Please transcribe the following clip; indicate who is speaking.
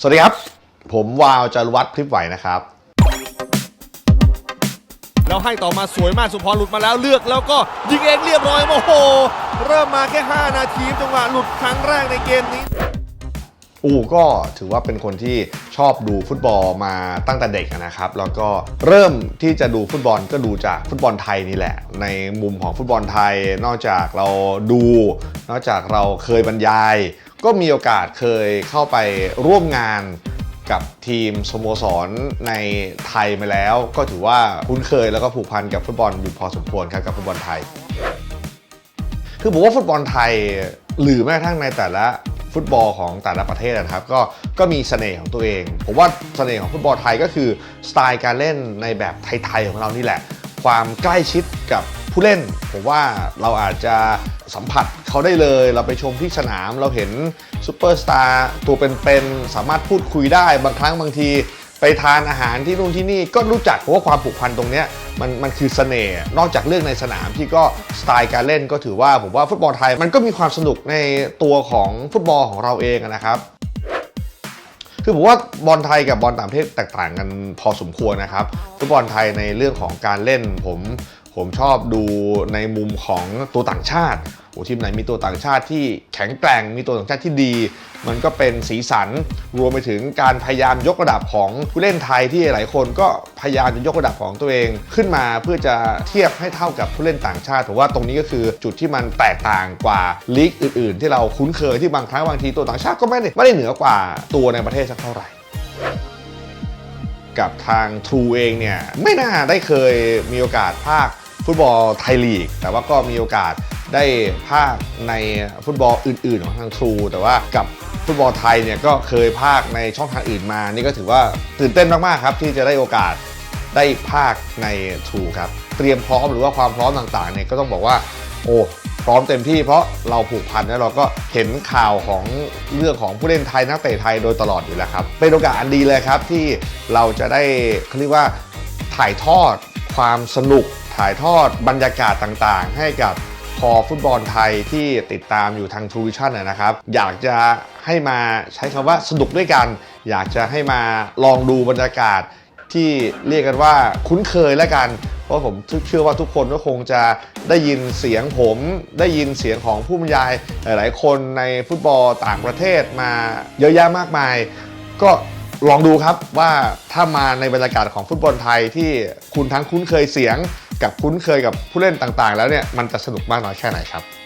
Speaker 1: สวัสดีครับ ผมวาวจารวัตรคลิปไหวนะครับ
Speaker 2: แล้วให้ต่อมาสวยมากสุพรหลุดมาแล้วเลือกแล้วก็ยิงเองเรียบร้อยโอ้โห เริ่มมาแค่ 5 นาทีจังหวะหลุดครั้งแรกในเกมนี้
Speaker 1: อูก็ถือว่าเป็นคนที่ชอบดูฟุตบอลมาตั้งแต่เด็กนะครับ แล้วก็เริ่มที่จะดูฟุตบอลก็ดูจากฟุตบอลไทยนี่แหละ ในมุมของฟุตบอลไทย นอกจากเราดู นอกจากเราเคยบรรยาย ก็มีโอกาสเคยเข้าไปร่วมงานกับทีมสโมสรในไทยมาแล้ว ก็ถือว่าคุ้นเคยแล้วก็ผูกพันกับฟุตบอลอยู่พอสมควรครับกับฟุตบอลไทย คือผมว่าฟุตบอลไทยหรือแม้กระทั่งในแต่ละฟุตบอลของแต่ละประเทศนะครับก็ก็มีเสน่ห์ของตัวเอง ผมว่าเสน่ห์ของฟุตบอลไทยก็คือสไตล์การเล่นในแบบไทยๆของเรานี่แหละ ความใกล้ชิดกับ ผู้เล่น ผมว่าเราอาจจะสัมผัสเขาได้เลย เราไปชมที่สนามเราเห็นซูเปอร์สตาร์ตัวเป็นๆสามารถพูดคุยได้บางครั้งบางทีไปทานอาหารที่นู่นที่นี่ก็รู้จักเพราะว่าความผูกพันตรงนี้มันมันคือเสน่ห์นอกจากเรื่องในสนามที่ก็สไตล์การเล่นก็ถือว่าผมว่าฟุตบอลไทยมันก็มีความสนุกในตัวของฟุตบอลของเราเองนะครับคือผมว่าบอลไทยกับบอลต่างประเทศแตกต่างกันพอสมควรนะครับฟุตบอลไทยในเรื่องของการเล่นผม ผมชอบดูในมุมของตัวต่างชาติโอ้ทีมไหนมีตัวต่างชาติที่แข็งแกร่งมีตัวต่างชาติที่ดี มันก็เป็นสีสันรวมไปถึงการพยายามยกระดับของผู้เล่นไทยที่หลายคนก็พยายามจะยกระดับของตัวเองขึ้นมาเพื่อจะเทียบให้เท่ากับผู้เล่นต่างชาติผมว่าตรงนี้ก็คือจุดที่มันแตกต่างกว่าลีกอื่น ๆ ที่เราคุ้นเคยที่บางครั้งบางทีตัวต่างชาติก็ไม่ได้ไม่ได้เหนือกว่าตัวในประเทศสักเท่าไหร่กับทาง True เองเนี่ยไม่น่าได้เคยมีโอกาสภาค ฟุตบอลไทยลีก แต่ว่าก็มีโอกาสได้ภาคในฟุตบอลอื่น ๆ ของทาง True แต่ว่ากับฟุตบอลไทยเนี่ยก็เคยภาคในช่องทางอื่นมา นี่ก็ถือว่าตื่นเต้นมากๆครับที่จะได้โอกาสได้ภาคใน True ครับ เตรียมพร้อมหรือว่าความพร้อมต่างๆเนี่ยก็ต้องบอกว่า โอ้พร้อมเต็มที่เพราะเราผูกพันแล้วเราก็เห็นข่าวของเรื่องของผู้เล่นไทยนักเตะไทยโดยตลอดอยู่แล้วครับเป็นโอกาสอันดีเลยครับที่เราจะได้เขาเรียกว่าถ่ายทอดความสนุก ถ่ายทอดบรรยากาศต่างๆ ให้กับคอฟุตบอลไทยที่ติดตามอยู่ทาง True Vision นะนะครับ อยากจะให้มาใช้คำว่าสนุกด้วยกัน อยากจะให้มาลองดูบรรยากาศที่เรียกกันว่าคุ้นเคยแล้วกัน เพราะผมเชื่อว่าทุกคนก็คงจะได้ยินเสียงผม ได้ยินเสียงของผู้บรรยายหลายๆ คนในฟุตบอลต่างประเทศมาเยอะแยะมากมาย ก็ลองดูครับว่าถ้ามาในบรรยากาศของฟุตบอลไทยที่คุณทั้งคุ้นเคยเสียง กับคุ้นเคยกับผู้เล่นต่างๆ แล้วเนี่ยมันจะสนุกมากน้อยแค่ไหนครับ